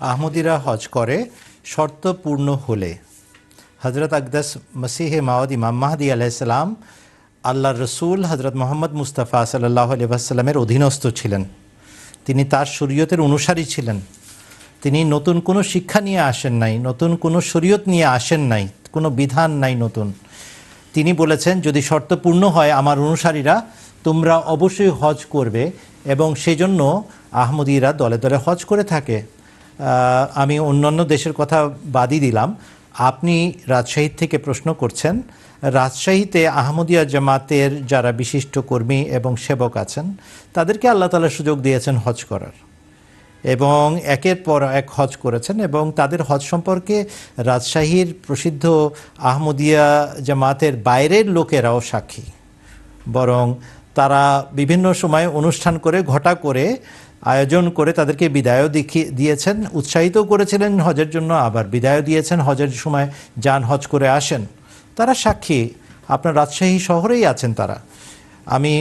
আহমদিরা হজ করে শর্ত পূর্ণ হলে। হজরত আকদাস মসিহে মাওয়াদ ইমাম মাহাদি আলাইসালাম আল্লাহ রসুল হজরত মোহাম্মদ মুস্তাফা সাল্লাহ আলিবাসাল্লামের অধীনস্থ ছিলেন। তিনি তার শরীয়তের অনুসারী ছিলেন। তিনি নতুন কোনো শিক্ষা নিয়ে আসেন নাই, নতুন কোনো শরীয়ত নিয়ে আসেন নাই, কোনো বিধান নাই নতুন। তিনি বলেছেন, যদি শর্ত পূর্ণ হয় আমার অনুসারীরা, তোমরা অবশ্যই হজ করবে এবং সেজন্য আহমদীরা দলে দলে হজ করে থাকে। আমি অন্যান্য দেশের কথা বাদই দিলাম। আপনি রাজশাহী থেকে প্রশ্ন করছেন, রাজশাহীতে আহমদিয়া জামাতের যারা বিশিষ্ট কর্মী এবং সেবক আছেন, তাদেরকে আল্লাহ তালা সুযোগ দিয়েছেন হজ করার। এবং একের পর এক হজ করেছেন এবং তাদের হজ সম্পর্কে রাজশাহীর প্রসিদ্ধ আহমদিয়া জামাতের বাইরের লোকেরাও সাক্ষী। বরং তারা বিভিন্ন সময় অনুষ্ঠান করে, ঘটা করে, আয়োজন করে তাদেরকে বিদায়ও দেখিয়ে দিয়েছেন। উৎসাহিত করেছিলেন হজের জন্য আবার বিদায়ও দিয়েছেন হজের সময় যান হজ করে আসেন। তারা সাক্ষী। আপনার রাজশাহী শহরেই আছেন তারা। আমি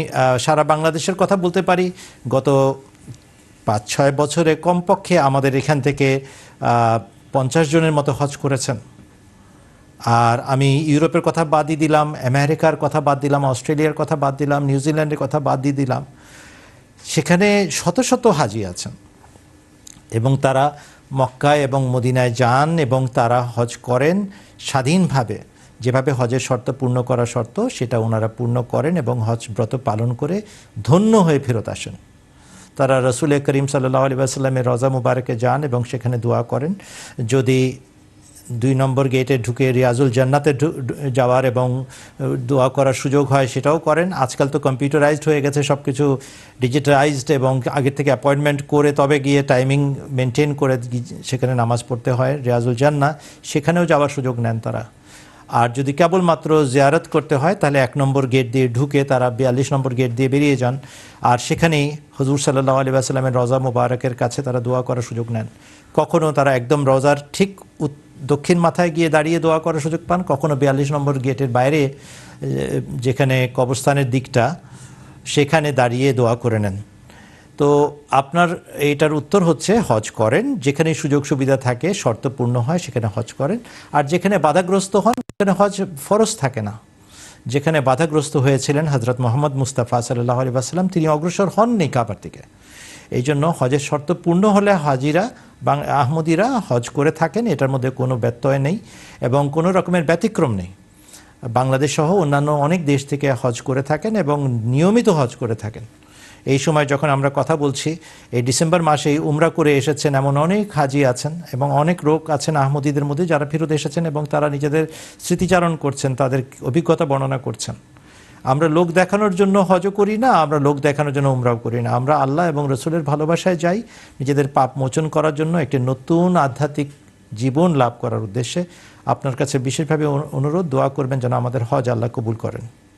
সারা বাংলাদেশের কথা বলতে পারি। গত পাঁচ ছয় বছরে কমপক্ষে আমাদের এখান থেকে পঞ্চাশ জনের মতো হজ করেছেন। আর আমি ইউরোপের কথা বাদই দিলাম, আমেরিকার কথা বাদ দিলাম, অস্ট্রেলিয়ার কথা বাদ দিলাম, নিউজিল্যান্ডের কথা বাদ দিয়ে দিলাম। সেখানে শত শত হাজি আছেন এবং তারা মক্কায় এবং মদিনায় যান এবং তারা হজ করেন স্বাধীনভাবে। যেভাবে হজের শর্ত পূর্ণ করা শর্ত, সেটা ওনারা পূর্ণ করেন এবং হজ ব্রত পালন করে ধন্য হয়ে ফেরত আসেন। তারা রসুল করিম সাল্লাহ আলী আসাল্লামের রজা মুবারকে যান এবং সেখানে দোয়া করেন, যদি দুই নম্বর গেটে ঢুকে রিয়াজুল জান্নাতে যাওয়ার এবং দোয়া করার সুযোগ হয় সেটাও করেন। আজকাল তো কম্পিউটারাইজড হয়ে গেছে সব কিছু ডিজিটালাইজড এবং আগের থেকে অ্যাপয়েন্টমেন্ট করে তবে গিয়ে টাইমিং মেনটেন করে সেখানে নামাজ পড়তে হয় রিয়াজুল জান্না। সেখানেও যাওয়ার সুযোগ নেন তারা। আর যদি কেবলমাত্র জিয়ারত করতে হয়, তাহলে এক নম্বর গেট দিয়ে ঢুকে তারা বিয়াল্লিশ নম্বর গেট দিয়ে বেরিয়ে যান। আর সেখানেই হজুর সাল্লাহ আলী আসাল্লামের রজা মুবারকের কাছে তারা দোয়া করার সুযোগ নেন। কখনও তারা একদম রজার ঠিক দক্ষিণ মাথায় গিয়ে দাঁড়িয়ে দোয়া করার সুযোগ পান। কখনো বিয়াল্লিশ নম্বর গেটের বাইরে যেখানে কবরস্থানের দিকটা, সেখানে দাঁড়িয়ে দোয়া করে নেন। তো আপনার এইটার উত্তর হচ্ছে, হজ করেন। যেখানে সুযোগ সুবিধা থাকে, শর্ত পূর্ণ হয়, সেখানে হজ করেন। আর যেখানে বাধাগ্রস্ত হন, সেখানে হজ ফরজ থাকে না। যেখানে বাধাগ্রস্ত হয়েছিলেন হজরত মোহাম্মদ মুস্তাফা সাল্লাহ আলী তিনি অগ্রসর হননি কাবার থেকে এই জন্য হজের শর্ত পূর্ণ হলে হাজিরা বাং আহমদিরা হজ করে থাকেন, এটার মধ্যে কোনো ব্যত্যয় নেই এবং কোনো রকমের ব্যতিক্রম নেই। বাংলাদেশ সহ অন্যান্য অনেক দেশ থেকে হজ করে থাকেন এবং নিয়মিত হজ করে থাকেন। এই সময় যখন আমরা কথা বলছি, এই ডিসেম্বর মাসেই উমরা করে এসেছেন এমন অনেক হাজি আছেন এবং অনেক লোক আছেন আহমদীদের মধ্যে যারা ফেরত এসেছেন এবং তারা নিজেদের স্মৃতিচারণ করছেন, তাদের অভিজ্ঞতা বর্ণনা করছেন। আমরা লোক দেখানোর জন্য হজও করি না, আমরা লোক দেখানোর জন্য উমরাও করি না। আমরা আল্লাহ এবং রসুলের ভালোবাসায় যাই, নিজেদের পাপ মোচন করার জন্য একটি নতুন আধ্যাত্মিক জীবন লাভ করার উদ্দেশ্যে। আপনার কাছে বিশেষভাবে অনুরোধ, দোয়া করবেন যেন আমাদের হজ আল্লাহ কবুল করেন।